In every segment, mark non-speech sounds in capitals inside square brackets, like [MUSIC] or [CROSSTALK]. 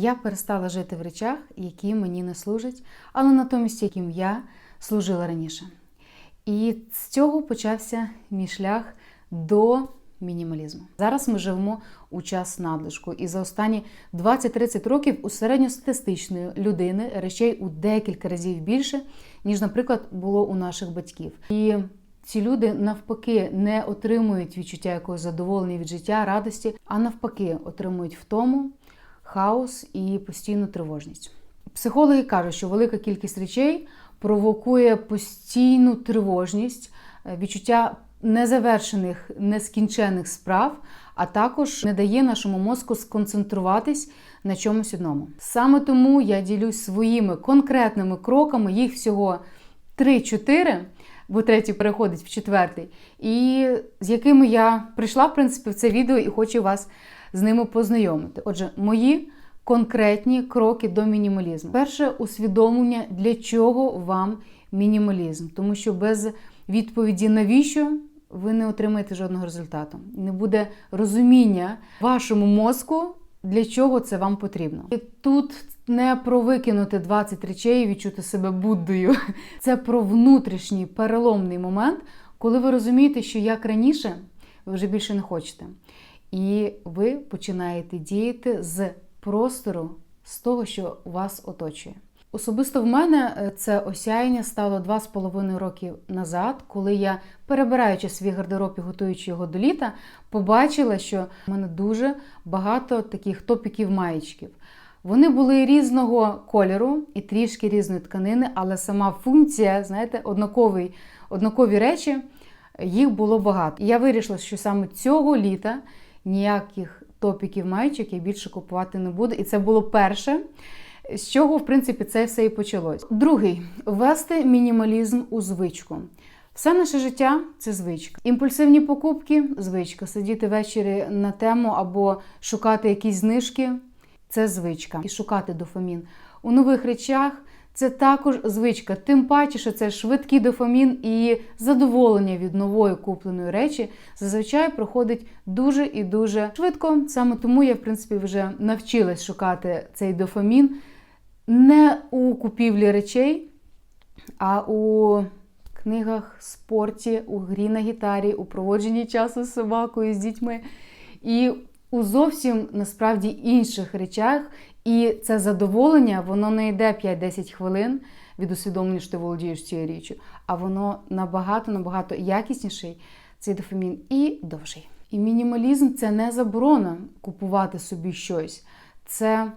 Я перестала жити в речах, які мені не служать, але натомість яким я служила раніше. І з цього почався мій шлях до мінімалізму. Зараз ми живемо у час надлишку, і за останні 20-30 років у середньостатистичної людини речей у декілька разів більше, ніж, наприклад, було у наших батьків. І ці люди навпаки не отримують відчуття якогось задоволення від життя, радості, а навпаки, отримують втому, хаос і постійну тривожність. Психологи кажуть, що велика кількість речей провокує постійну тривожність, е, відчуття незавершених, нескінчених справ, а також не дає нашому мозку сконцентруватись на чомусь одному. Саме тому я ділюсь своїми конкретними кроками, їх всього 3-4, бо третій переходить в четвертий, і з якими я прийшла, в принципі, в це відео і хочу вас з ними познайомити. Отже, мої конкретні кроки до мінімалізму. Перше усвідомлення, для чого вам мінімалізм, тому що без відповіді навіщо ви не отримаєте жодного результату. Не буде розуміння вашому мозку, для чого це вам потрібно. І тут не про викинути 20 речей і відчути себе Буддою. [LAUGHS] Це про внутрішній переломний момент, коли ви розумієте, що як раніше ви вже більше не хочете. І ви починаєте діяти з простору, з того, що вас оточує. Особисто в мене е, це осяяння стало 2,5 роки назад, коли я, перебираючи свій гардероб і готуючи його до літа, побачила, що в мене дуже багато таких топіків маєчків. Вони були різного кольору і трішки різної тканини, але сама функція, знаєте, однакові, однакові речі, їх було багато. І я вирішила, що саме цього літа ніяких топіків маєчок я більше купувати не буду. І це було перше. З чого, в принципі, це все і почалось. Другий ввести мінімалізм у звичку. Все наше життя це звичка. Імпульсивні покупки звичка. Сидіти ввечері на тему або шукати якісь знижки це звичка. І шукати дофамін. У нових речах це також звичка. Тим паче, що це швидкий дофамін і задоволення від нової купленої речі зазвичай проходить дуже і дуже швидко. Саме тому я, в принципі, вже навчилась шукати цей дофамін не у купівлі речей, а у книгах, спорті, у грі на гітарі, у проводженні часу з собакою, з дітьми. І у зовсім насправді інших речах. І це задоволення, воно не йде 5-10 хвилин від усвідомлення, що ти володієш цією річчю, а воно набагато-набагато якісніший, цей дофамін, і довший. І мінімалізм це не заборона купувати собі щось. Це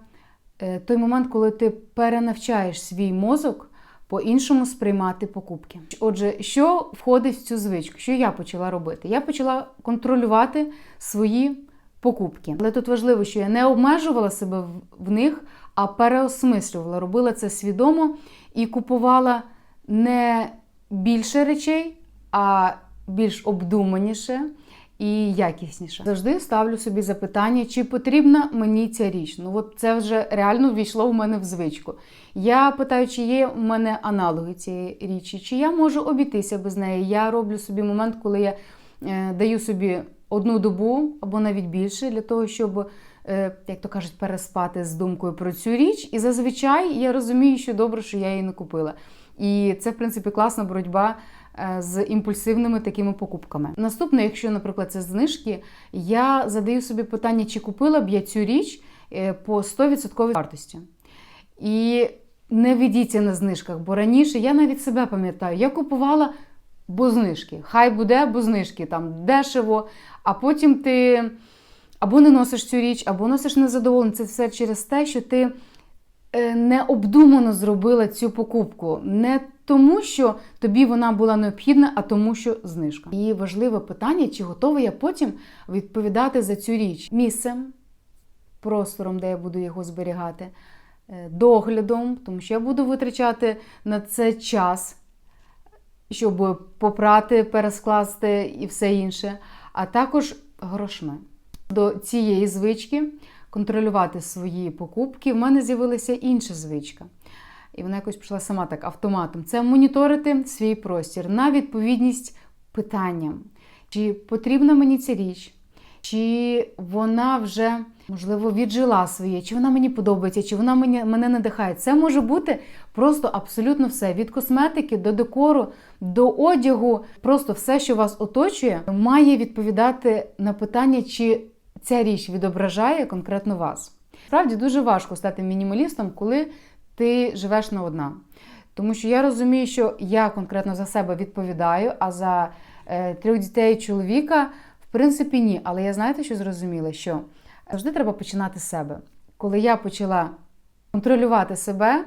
е, той момент, коли ти перенавчаєш свій мозок по-іншому сприймати покупки. Отже, що входить в цю звичку? Що я почала робити? Я почала контролювати свої покупки. Але тут важливо, що я не обмежувала себе в них, а переосмислювала. Робила це свідомо і купувала не більше речей, а більш обдуманіше і якісніше. Завжди ставлю собі запитання, чи потрібна мені ця річ. Ну от це вже реально ввійшло в мене в звичку. Я питаю, чи є в мене аналоги цієї річі, чи я можу обійтися без неї. Я роблю собі момент, коли я е, даю собі одну добу або навіть більше для того, щоб, е, як то кажуть, переспати з думкою про цю річ. І зазвичай я розумію, що добре, що я її не купила. І це, в принципі, класна боротьба е, з імпульсивними такими покупками. Наступне, якщо, наприклад, це знижки, я задаю собі питання, чи купила б я цю річ е, по 100% вартості. І не ведіться на знижках, бо раніше я навіть себе пам'ятаю, я купувала бо знижки. Хай буде, бо знижки там дешево, а потім ти або не носиш цю річ, або носиш незадоволення. Це все через те, що ти е, необдумано зробила цю покупку. Не тому, що тобі вона була необхідна, а тому, що знижка. І важливе питання, чи готова я потім відповідати за цю річ місцем, простором, де я буду його зберігати, е, доглядом, тому що я буду витрачати на це час щоб попрати, перескласти і все інше, а також грошми. До цієї звички контролювати свої покупки, в мене з'явилася інша звичка. І вона якось пішла сама так автоматом. Це моніторити свій простір на відповідність питанням, чи потрібна мені ця річ, чи вона вже можливо, віджила своє, чи вона мені подобається, чи вона мені, мене надихає. Це може бути просто абсолютно все: від косметики до декору, до одягу. Просто все, що вас оточує, має відповідати на питання, чи ця річ відображає конкретно вас. Справді дуже важко стати мінімалістом, коли ти живеш не одна. Тому що я розумію, що я конкретно за себе відповідаю, а за е, трьох дітей чоловіка, в принципі, ні. Але я знаєте, що зрозуміла? Що завжди треба починати з себе. Коли я почала контролювати себе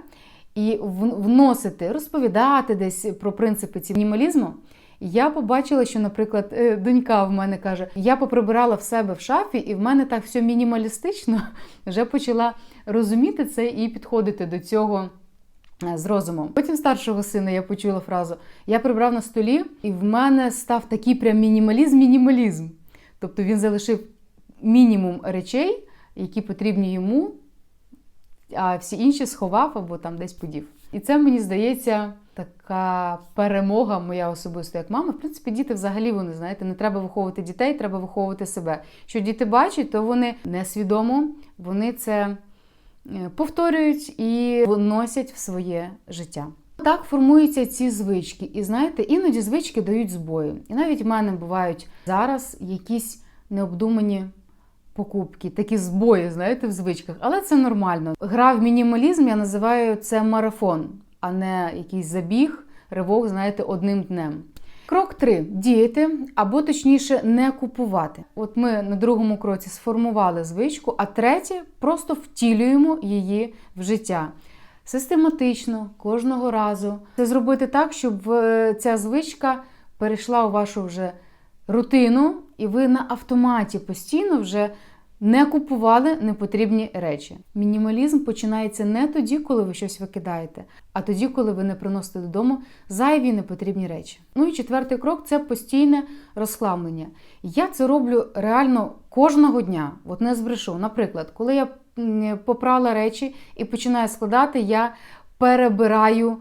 і вносити, розповідати десь про принципи ці мінімалізму, я побачила, що, наприклад, е, донька в мене каже: я поприбирала в себе в шафі, і в мене так все мінімалістично [LAUGHS] вже почала розуміти це і підходити до цього е, з розумом. Потім старшого сина я почула фразу: я прибрав на столі, і в мене став такий прям мінімалізм-мінімалізм. Тобто він залишив мінімум речей, які потрібні йому, а всі інші сховав або там десь подів. І це мені здається така перемога моя особисто як мама. В принципі, діти взагалі вони знаєте, не треба виховувати дітей, треба виховувати себе. Що діти бачать, то вони несвідомо, вони це е, повторюють і вносять в своє життя. Так формуються ці звички. І знаєте, іноді звички дають збої. І навіть в мене бувають зараз якісь необдумані покупки, такі збої, знаєте, в звичках. Але це нормально. Гра в мінімалізм я називаю це марафон, а не якийсь забіг, ривок, знаєте, одним днем. Крок 3. діяти, або точніше, не купувати. От ми на другому кроці сформували звичку, а третє просто втілюємо її в життя. Систематично, кожного разу. Це зробити так, щоб е, ця звичка перейшла у вашу вже рутину, і ви на автоматі постійно вже не купували непотрібні речі. Мінімалізм починається не тоді, коли ви щось викидаєте, а тоді, коли ви не приносите додому зайві непотрібні речі. Ну і четвертий крок це постійне розхламлення. Я це роблю реально кожного дня. От не збрешу. Наприклад, коли я попрала речі і починаю складати, я перебираю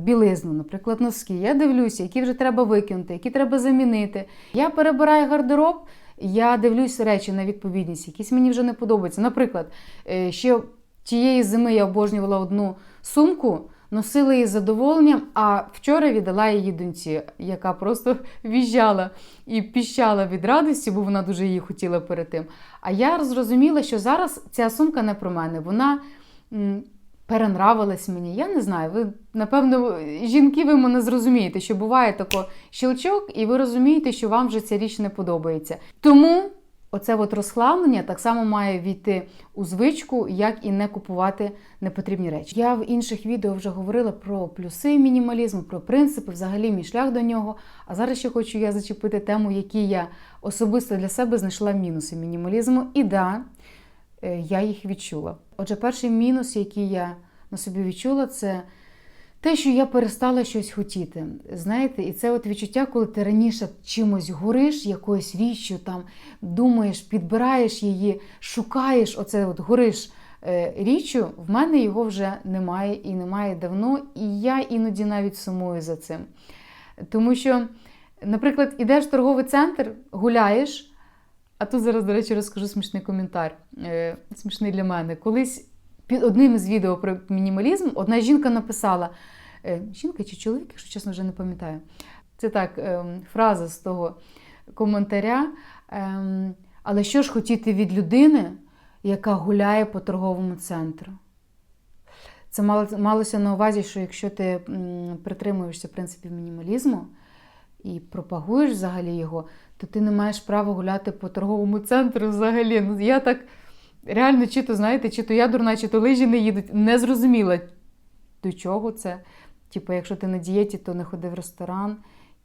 білизну, наприклад, носки. Я дивлюся, які вже треба викинути, які треба замінити. Я перебираю гардероб, я дивлюсь речі на відповідність, якісь мені вже не подобаються. Наприклад, е, ще тієї зими я обожнювала одну сумку. Носила її з задоволенням, а вчора віддала її доньці, яка просто [LAUGHS] в'їжджала і піщала від радості, бо вона дуже її хотіла перед тим. А я зрозуміла, що зараз ця сумка не про мене. Вона перенравилась мені. Я не знаю. Ви, напевно, жінки, ви мене зрозумієте, що буває тако щелчок, і ви розумієте, що вам вже ця річ не подобається. Тому оце от розхламлення так само має війти у звичку, як і не купувати непотрібні речі. Я в інших відео вже говорила про плюси мінімалізму, про принципи, взагалі мій шлях до нього. А зараз ще хочу я зачепити тему, які я особисто для себе знайшла мінуси мінімалізму. І да, я їх відчула. Отже, перший мінус, який я на собі відчула, це те, що я перестала щось хотіти. Знаєте, і це от відчуття, коли ти раніше чимось гориш, якоюсь річчю, там думаєш, підбираєш її, шукаєш, оце от гориш е, річчю, в мене його вже немає і немає давно, і я іноді навіть сумую за цим. Тому що, наприклад, ідеш в торговий центр, гуляєш. А тут зараз, до речі, розкажу смішний коментар. Е, смішний для мене. Колись під одним із відео про мінімалізм одна жінка написала: е, жінка чи чоловік, якщо чесно, вже не пам'ятаю. Це так, е, фраза з того коментаря. Е, але що ж хотіти від людини, яка гуляє по торговому центру? Це малося на увазі, що якщо ти притримуєшся принципів мінімалізму і пропагуєш взагалі його, то ти не маєш права гуляти по торговому центру взагалі. Ну, я так реально, чи то знаєте, чи то я дурна, чи то лижі не їдуть. Не зрозуміла, до чого це. Типу, якщо ти на дієті, то не ходи в ресторан,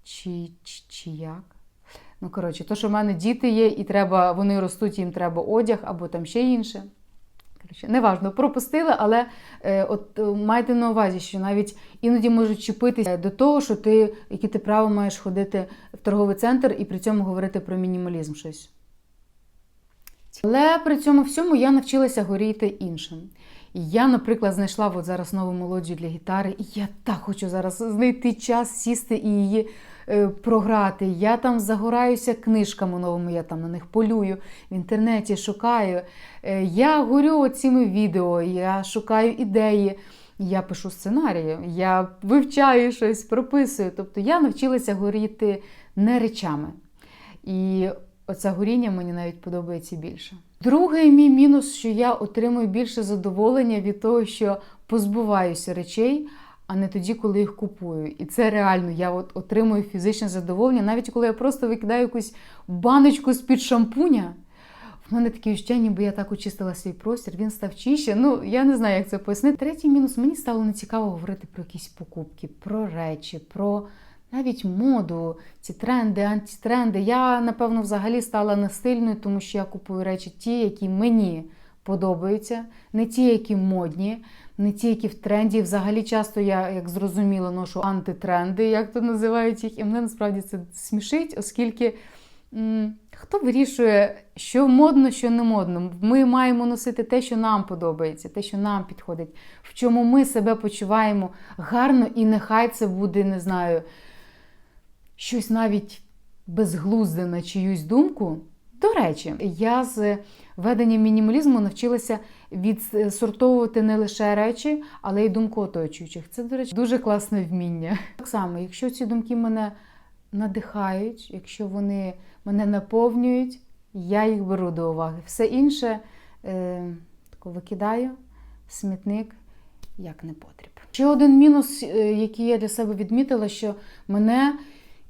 чи, чи, чи як. Ну, коротше, то, що в мене діти є, і треба, вони ростуть, їм треба одяг або там ще інше. Коротше, неважно, пропустили, але е, от е, майте на увазі, що навіть іноді можуть чіпитися до того, що ти, які ти право маєш ходити в торговий центр і при цьому говорити про мінімалізм щось. Але при цьому всьому я навчилася горіти іншим. Я, наприклад, знайшла от зараз нову мелодію для гітари, і я так хочу зараз знайти час, сісти і її програти. Я там загораюся книжками новими, я там на них полюю, в інтернеті шукаю. Е, я горю цими відео, я шукаю ідеї. Я пишу сценарії, я вивчаю щось, прописую. Тобто я навчилася горіти не речами. І оце горіння мені навіть подобається більше. Другий мій мінус, що я отримую більше задоволення від того, що позбуваюся речей, а не тоді, коли їх купую. І це реально, я от отримую фізичне задоволення, навіть коли я просто викидаю якусь баночку з-під шампуня. В мене таке відчуття, ніби я так очистила свій простір, він став чище. Ну, я не знаю, як це пояснити. Третій мінус мені стало нецікаво говорити про якісь покупки, про речі, про навіть моду, ці тренди, антитренди. Я, напевно, взагалі стала настильною, тому що я купую речі ті, які мені подобаються, не ті, які модні, не ті, які в тренді. Взагалі часто я, як зрозуміло, ношу антитренди, як то називають їх, і мене насправді це смішить, оскільки. Хто вирішує, що модно, що не модно? Ми маємо носити те, що нам подобається, те, що нам підходить, в чому ми себе почуваємо гарно, і нехай це буде, не знаю, щось навіть безглузде на чиюсь думку. До речі, я з веденням мінімалізму навчилася відсортовувати не лише речі, але й думку оточуючих. Це, до речі, дуже класне вміння. Так само, якщо ці думки мене надихають, якщо вони мене наповнюють, я їх беру до уваги. Все інше е, тако викидаю смітник як не потріб. Ще один мінус, е, який я для себе відмітила, що мене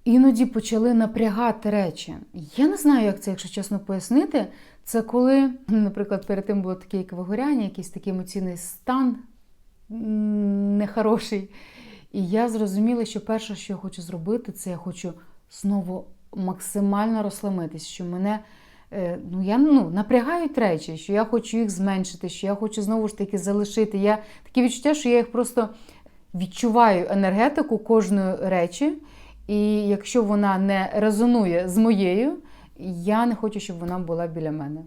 іноді почали напрягати речі. Я не знаю, як це, якщо чесно пояснити. Це коли, наприклад, перед тим було таке як вигоряння, якийсь такий емоційний стан нехороший. І я зрозуміла, що перше, що я хочу зробити, це я хочу знову максимально розслабитись, що мене е, ну, я, ну, напрягають речі, що я хочу їх зменшити, що я хочу знову ж таки залишити. Я Таке відчуття, що я їх просто відчуваю енергетику кожної речі. І якщо вона не резонує з моєю, я не хочу, щоб вона була біля мене.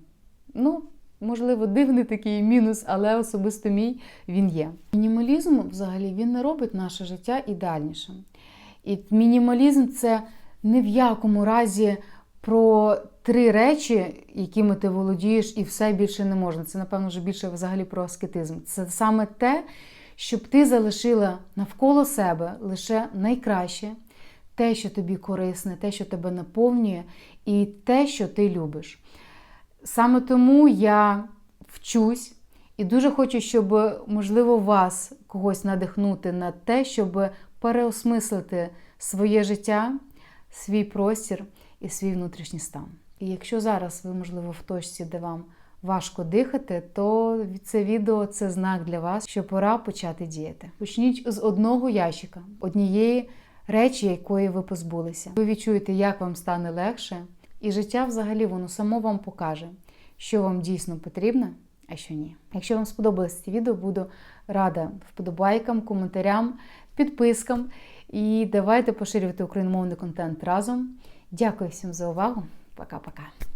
Ну, можливо, дивний такий мінус, але особисто мій він є. Мінімалізм взагалі він не робить наше життя ідеальнішим. І мінімалізм це ні в якому разі про три речі, якими ти володієш, і все більше не можна. Це, напевно, вже більше взагалі про аскетизм. Це саме те, щоб ти залишила навколо себе лише найкраще, те, що тобі корисне, те, що тебе наповнює, і те, що ти любиш. Саме тому я вчусь і дуже хочу, щоб, можливо, вас когось надихнути на те, щоб переосмислити своє життя свій простір і свій внутрішній стан. І якщо зараз ви, можливо, в точці, де вам важко дихати, то це відео це знак для вас, що пора почати діяти. Почніть з одного ящика, однієї речі, якої ви позбулися. Ви відчуєте, як вам стане легше, і життя взагалі воно само вам покаже, що вам дійсно потрібно, а що ні. Якщо вам сподобалось це відео, буду рада вподобайкам, коментарям, підпискам. І давайте поширювати україномовний контент разом. Дякую всім за увагу. Пока-пока.